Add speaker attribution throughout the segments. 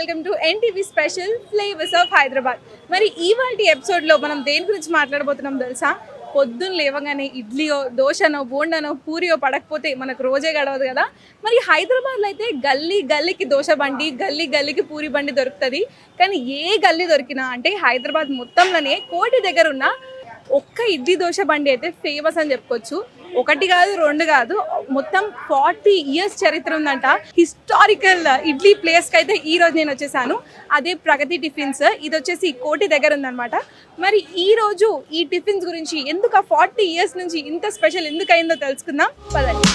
Speaker 1: Welcome to NTV special flavours of Hyderabad మరి ఇవాటి ఎపిసోడ్లో మనం దేని గురించి మాట్లాడబోతున్నాం తెలుసా? పొద్దున్న లేవగానే ఇడ్లీయో దోశనో బోండానో పూరియో పడకపోతే మనకు రోజే గడవదు కదా? మరి హైదరాబాద్లో అయితే గల్లీ గల్లీకి దోశ బండి గల్లీ గల్లీకి పూరి బండి దొరుకుతుంది. కానీ ఏ గల్లీ దొరికినా అంటే హైదరాబాద్ మొత్తంలోనే కోటి దగ్గర ఉన్న ఒక్క ఇడ్లీ దోశ బండి అయితే ఫేమస్ అని చెప్పుకోవచ్చు. ఒకటి కాదు రెండు కాదు. మొత్తం ఫార్టీ ఇయర్స్ చరిత్ర ఉందంట. హిస్టారికల్ ఇడ్లీ ప్లేస్కి అయితే ఈ రోజు నేను వచ్చేసాను. అదే ప్రగతి టిఫిన్స్. ఇది వచ్చేసి కోటి దగ్గర ఉందన్నమాట. మరి ఈ రోజు ఈ టిఫిన్స్ గురించి ఎందుకు ఆ ఫార్టీ ఇయర్స్ నుంచి ఇంత స్పెషల్ ఎందుకు అయిందో తెలుసుకుందాం. పదండి.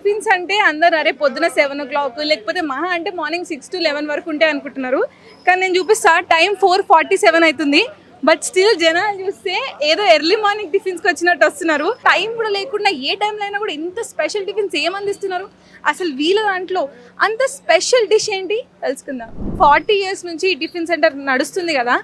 Speaker 1: టిఫిన్స్ అంటే అందరు అరే పొద్దున సెవెన్ ఓ క్లాక్ లేకపోతే మహా అంటే మార్నింగ్ సిక్స్ టు లెవెన్ వరకు ఉంటాయి అనుకుంటున్నారు. కానీ నేను చూపిస్తా టైం ఫోర్ ఫార్టీ సెవెన్ అవుతుంది. బట్ స్టిల్ జనాలు చూస్తే ఏదో ఎర్లీ మార్నింగ్ టిఫిన్స్కి వచ్చినట్టు వస్తున్నారు. టైం కూడా లేకుండా ఏ టైంలో అయినా కూడా ఇంత స్పెషల్ టిఫిన్స్ ఏమందిస్తున్నారు అసలు వీళ్ళ దాంట్లో అంత స్పెషల్ డిష్ ఏంటి? తెలుసుకుందాం. ఫార్టీ ఇయర్స్ నుంచి ఈ టిఫిన్ సెంటర్ నడుస్తుంది కదా.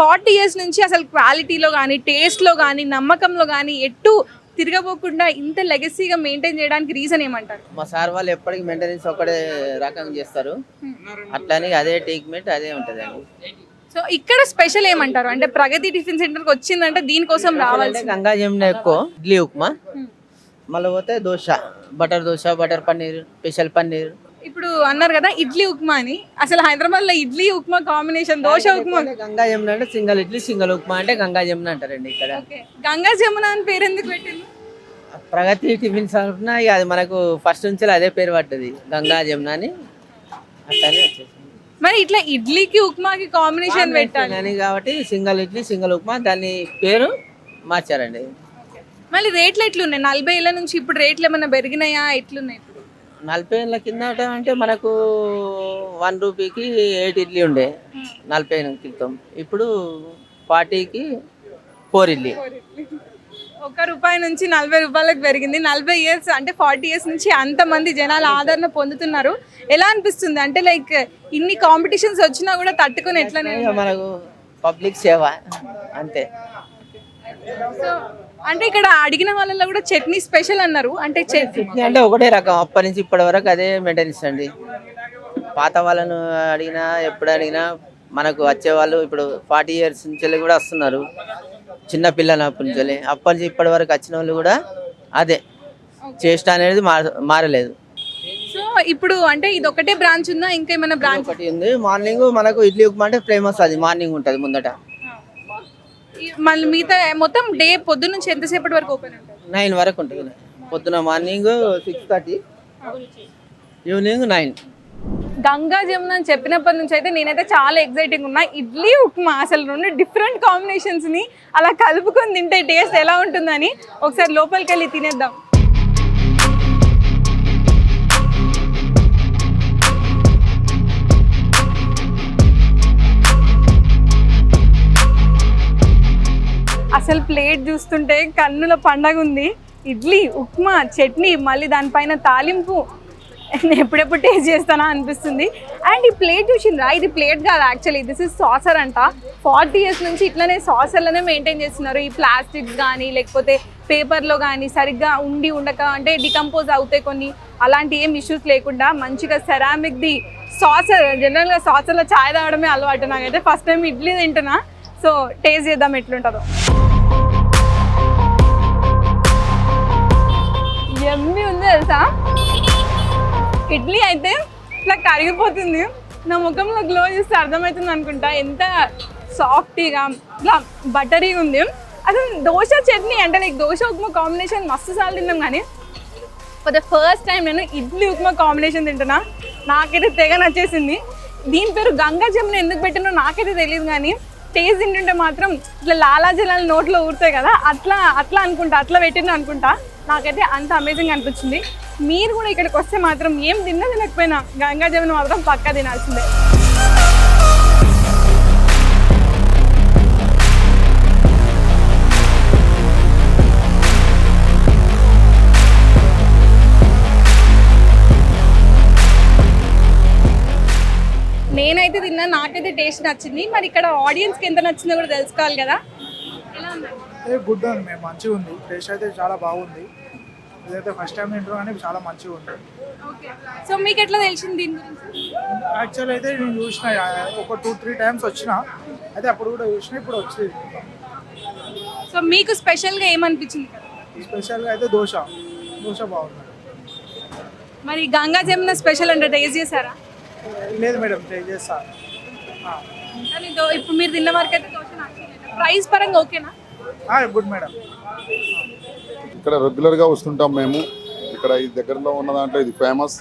Speaker 1: ఫార్టీ ఇయర్స్ నుంచి అసలు క్వాలిటీలో కానీ టేస్ట్లో కానీ నమ్మకంలో కానీ ఎటు తిరగబోకుండా ఇంత లెగసీగా మెయింటైన్ చేయడానికి రీజన్ ఏమంటారు?
Speaker 2: మా సార్ వాళ్ళు ఎప్పటికి మెయింటెనెన్స్ ఒకటే రకంగా చేస్తారు. అట్లానే అదే ట్రీట్మెంట్ అదే ఉంటుందండి.
Speaker 1: సో ఇక్కడ స్పెషల్ ఏమంటారు? అంటే ప్రగతి టిఫిన్ సెంటర్కి వచ్చిందంటే దీనికోసం రావాలి
Speaker 2: గంగా జమున ఎక్కువ ఇడ్లీ ఉప్మా. మళ్ళీ పోతే dosa butter dosa butter paneer special paneer.
Speaker 1: ఇప్పుడు అన్నారు కదా ఇడ్లీ ఉప్మా అని. అసలు హైదరాబాద్లో ఇడ్లీ ఉప్మా కాంబినేషన్ దోశ ఉప్మా?
Speaker 2: గంగా జమున అంటే సింగల్ ఇడ్లీ సింగల్ ఉప్మా అంటే గంగా జమున అంటారండి ఇక్కడ.
Speaker 1: గంగా జమున అని పేరు ఎందుకు పెట్టింది
Speaker 2: ప్రగతి టిఫిన్స్ అనుకున్నా ఇక అది మనకు ఫస్ట్ నుంచి అదే పేరు పడ్డది. గంగా జమున అని అట్లానే వచ్చేసింది.
Speaker 1: మరి ఇట్లా ఇడ్లీకి ఉప్మాకి కాంబినేషన్ పెట్టాలి.
Speaker 2: అని కాబట్టి సింగల్ ఇడ్లీ సింగల్ ఉప్మా దాని పేరు మార్చారండి.
Speaker 1: మళ్ళీ రేట్లు ఎట్లున్నాయి? నలభై ఏళ్ళ నుంచి ఇప్పుడు రేట్లు ఏమైనా పెరిగినాయా? ఎట్లున్నాయి ఇప్పుడు?
Speaker 2: నలభై ఏళ్ళ కింద అంటే మనకు వన్ రూపీకి ఎయిట్ ఇడ్లీ ఉండే. నలభై ఏళ్ళ క్రితం. ఇప్పుడు ఫార్టీకి ఫోర్ ఇడ్లీ.
Speaker 1: ఒక రూపాయి నుంచి నలభై రూపాయలకు పెరిగింది. నలభై ఇయర్స్ అంటే ఫార్టీ ఇయర్స్ నుంచి అంతమంది జనాలు ఆదరణ పొందుతున్నారు. ఎలా అనిపిస్తుంది? అంటే లైక్ ఇన్ని కాంపిటీషన్స్ వచ్చినా కూడా తట్టుకొని ఎట్లనే
Speaker 2: ఇక మనకు పబ్లిక్ సేవ అంతే.
Speaker 1: సో అంటే ఇక్కడ అడిగిన వాళ్ళలో కూడా చట్నీ స్పెషల్ అన్నారు. అంటే చట్నీ
Speaker 2: చట్నీ అంటే ఒకటే రకం. అప్పటి నుంచి ఇప్పటి వరకు అదే మెయింటెనెన్స్ అండి. పాత వాళ్ళను అడిగినా ఎప్పుడు అడిగినా మనకు వచ్చేవాళ్ళు ఇప్పుడు ఫార్టీ ఇయర్స్ నుంచి కూడా వస్తున్నారు. చిన్న పిల్లలు అప్పటి నుంచి అప్పటి నుంచి ఇప్పటి వరకు వచ్చిన వాళ్ళు కూడా అదే. చేష్ట అనేది మార- మారలేదు.
Speaker 1: సో ఇప్పుడు అంటే ఇది ఒకటే బ్రాంచ్ ఉందా? ఇంకా ఏమైనా బ్రాంచ్
Speaker 2: ఒకటి ఉంది. మార్నింగ్ మనకు ఇడ్లీ ఉప్మా అంటే ఫేమస్ అది. మార్నింగ్ ఉంటుంది ముందట.
Speaker 1: మళ్ళీ మిగతా మొత్తం డే పొద్దున్న నుంచి ఎంతసేపటి వరకు ఓపెన్ ఉంటుంది?
Speaker 2: నైన్ వరకు ఉంటుంది. పొద్దున morning six thirty evening nine
Speaker 1: Ganga Jamuna అని చెప్పినప్పటి నుంచి అయితే నేనైతే చాలా ఎక్సైటింగ్ ఉన్నా. ఇడ్లీ ఉప్మా అసలు రెండు డిఫరెంట్ కాంబినేషన్స్ని అలా కలుపుకొని తింటే టేస్ట్ ఎలా ఉంటుందని ఒకసారి లోపలికి వెళ్ళి తినేద్దాం. అసలు ప్లేట్ చూస్తుంటే కన్నుల పండగ ఉంది ఇడ్లీ ఉప్మా చట్నీ మళ్ళీ దానిపైన తాలింపు నేను ఎప్పుడెప్పుడు టేస్ట్ చేస్తానా అనిపిస్తుంది. అండ్ ఈ ప్లేట్ చూసిందా ఇది ప్లేట్ కాదు యాక్చువల్లీ దిస్ ఇస్ సాసర్ అంట. ఫార్టీ ఇయర్స్ నుంచి ఇట్లనే సాసర్లనే మెయింటైన్ చేస్తున్నారు. ఈ ప్లాస్టిక్స్ కానీ లేకపోతే పేపర్లో కానీ సరిగ్గా ఉండి ఉండక అంటే డికంపోజ్ అవుతాయి కొన్ని అలాంటి ఏం ఇష్యూస్ లేకుండా మంచిగా సెరామిక్ది సాసర్ జనరల్గా సాసర్లో చాయ్ తాగడమే అలవాటు నాకైతే. ఫస్ట్ టైం ఇడ్లీ తింటున్నా. సో టేస్ట్ చేద్దాం ఎట్లుంటుందో. ఎమ్మి ఉంది తెలుసా? ఇడ్లీ అయితే ఇట్లా కరిగిపోతుంది. నా ముఖంలో గ్లో చూస్తే అర్థమవుతుంది అనుకుంటా. ఎంత సాఫ్టీగా ఇట్లా బటరీగా ఉంది. అసలు దోశ చట్నీ అంటే లైక్ దోశ ఉప్మా కాంబినేషన్ మస్తు సార్లు తిన్నాం కానీ ఫర్ ద ఫస్ట్ టైం నేను ఇడ్లీ ఉప్మా కాంబినేషన్ తింటున్నా. నాకైతే తెగ నచ్చేసింది. దీని పేరు గంగా జమున ఎందుకు పెట్టినో నాకైతే తెలియదు కానీ టేస్ట్ తింటుంటే మాత్రం ఇట్లా లాలాజలాలు నోట్లో ఊరుతాయి కదా అట్లా అట్లా అనుకుంటా అట్లా పెట్టిన అనుకుంటా. నాకైతే అంత అమేజింగ్ అనిపించింది. మీరు కూడా ఇక్కడికి వస్తే మాత్రం ఏం తిన్నా తినకపోయినా గంగా జమున మాత్రం పక్కా తినాల్సిందే. నేనైతే తిన్నా నాకైతే టేస్ట్ నచ్చింది. మరి ఇక్కడ ఆడియన్స్కి ఎంత నచ్చిందో కూడా తెలుసుకోవాలి కదా.
Speaker 3: గుడ్ అండి మంచిగా ఉంది టేస్ట్ అయితే చాలా బాగుంది. ఇదైతే ఫస్ట్ టైం తింటాం కానీ చాలా మంచిగా ఉంది
Speaker 1: ఓకే. సో మీకు ఎట్లా తెలిసింది దీని గురించి?
Speaker 3: యాక్చువల్ అయితే నేను చూసిన ఒక టూ త్రీ టైమ్స్ వచ్చిన అయితే అప్పుడు కూడా చూసిన ఇప్పుడు వచ్చి
Speaker 1: సో మీకు స్పెషల్గా ఏమనిపించింది?
Speaker 3: స్పెషల్గా అయితే దోశ. దోశ బాగుంది.
Speaker 1: మరి గంగా జమున స్పెషల్ అంటే టేస్ట్ చేశారా?
Speaker 3: లేదు మేడం ట్రై చేస్తా. ఆ.
Speaker 1: కానీ ఇప్పుడు మీరు తిన్న వరకు అయితే దోశ ప్రైస్ పరంగా ఓకేనా?
Speaker 3: Good madam.
Speaker 4: ఇక్కడ రెగ్యులర్గా వస్తుంటాం మేము. ఇక్కడ ఈ దగ్గరలో ఉన్న దాంట్లో ఇది ఫేమస్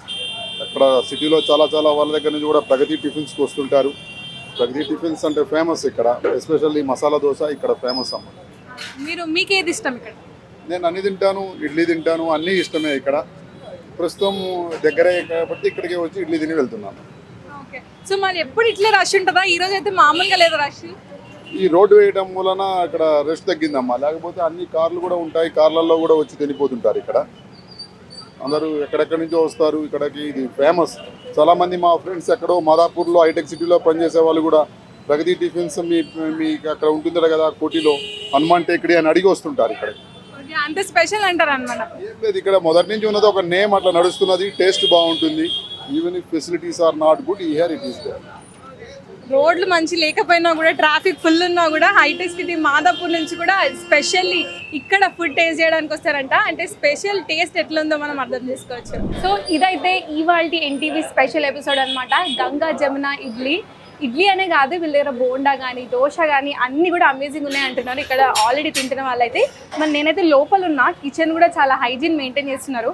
Speaker 4: అక్కడ సిటీలో చాలా చాలా వాళ్ళ దగ్గర నుంచి కూడా ప్రగతి టిఫిన్స్కి వస్తుంటారు. ప్రగతి టిఫిన్స్ అంటే ఫేమస్ ఇక్కడ. ఎస్పెషల్లీ మసాలా దోశ ఇక్కడ ఫేమస్ అమ్మ.
Speaker 1: మీరు మీకు ఏది ఇష్టం ఇక్కడ?
Speaker 4: నేను అన్ని తింటాను ఇడ్లీ తింటాను అన్నీ ఇష్టమే ఇక్కడ. ప్రస్తుతం దగ్గరే కాబట్టి ఇక్కడికి వచ్చి ఇడ్లీ తిని వెళ్తున్నాను.
Speaker 1: సో మరి ఎప్పుడు ఇట్లే రష్ ఉంటుందా? ఈ రోజు అయితే మామూలుగా లేదు రష్
Speaker 4: ఈ రోడ్డు వేయడం మూలన ఇక్కడ రెస్ట్ తగ్గిందమ్మా. లేకపోతే అన్ని కార్లు కూడా ఉంటాయి కార్లలో కూడా వచ్చి తినిపోతుంటారు ఇక్కడ. అందరూ ఎక్కడెక్కడి నుంచో వస్తారు ఇక్కడికి ఇది ఫేమస్ చాలా మంది మా ఫ్రెండ్స్ ఎక్కడో మాదాపూర్లో హైటెక్ సిటీలో పనిచేసే వాళ్ళు కూడా ప్రగతి టిఫిన్స్ మీ మీకు అక్కడ ఉంటుంది కదా కోటిలో హనుమాన్ టేకడి అని అడిగి వస్తుంటారు ఇక్కడ.
Speaker 1: అంత స్పెషల్ అంటారు అనమాట
Speaker 4: ఏం లేదు ఇక్కడ మొదటి నుంచి ఉన్నది ఒక నేమ్ అట్లా నడుస్తున్నది టేస్ట్ బాగుంటుంది. Even if facilities are not good ఈ హియర్ ఇట్ ఈస్ దేర్
Speaker 1: రోడ్లు మంచి లేకపోయినా కూడా ట్రాఫిక్ ఫుల్ ఉన్నా కూడా హైటెక్ సిటీ మాదాపూర్ నుంచి కూడా స్పెషల్లీ ఇక్కడ ఫుడ్ టేస్ట్ చేయడానికి వస్తారంట. అంటే స్పెషల్ టేస్ట్ ఎట్లుందో మనం అర్థం చేసుకోవచ్చు. సో ఇదైతే ఇవాళ ఎన్టీవీ స్పెషల్ ఎపిసోడ్ అనమాట గంగా జమున ఇడ్లీ. ఇడ్లీ అనే కాదు వీళ్ళ దగ్గర బోండా కానీ దోశ కానీ అన్నీ కూడా అమేజింగ్ ఉన్నాయి అంటున్నారు. ఇక్కడ ఆల్రెడీ తింటున్న వాళ్ళైతే. మరి నేనైతే లోపల ఉన్న కిచెన్ కూడా చాలా హైజీన్ మెయింటైన్ చేస్తున్నారు.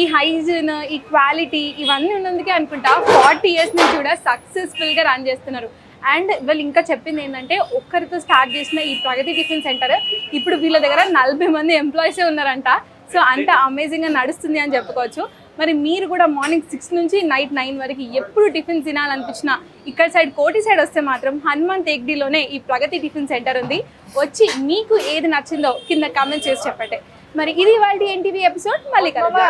Speaker 1: ఈ హైజీన్ ఈ క్వాలిటీ ఇవన్నీ ఉన్నందుకే అనుకుంటా ఫార్టీ ఇయర్స్ నుంచి కూడా సక్సెస్ఫుల్గా రన్ చేస్తున్నారు. అండ్ వీళ్ళు ఇంకా చెప్పింది ఏంటంటే ఒక్కరితో స్టార్ట్ చేసిన ఈ ప్రగతి టిఫిన్ సెంటర్ ఇప్పుడు వీళ్ళ దగ్గర నలభై మంది ఎంప్లాయీసే ఉన్నారంట. సో అంత అమేజింగ్గా నడుస్తుంది అని చెప్పుకోవచ్చు. మరి మీరు కూడా మార్నింగ్ సిక్స్ నుంచి నైట్ నైన్ వరకు ఎప్పుడు టిఫిన్ తినాలనిపించినా ఇక్కడ సైడ్ కోటి సైడ్ వస్తే మాత్రం హనుమాన్ టేక్డీలోనే ఈ ప్రగతి టిఫిన్ సెంటర్ ఉంది. వచ్చి మీకు ఏది నచ్చిందో కింద కామెంట్ చేసి చెప్పండి. మరి ఇది వాళ్ళ ఎన్టీవీ ఎపిసోడ్. మళ్ళీ కదా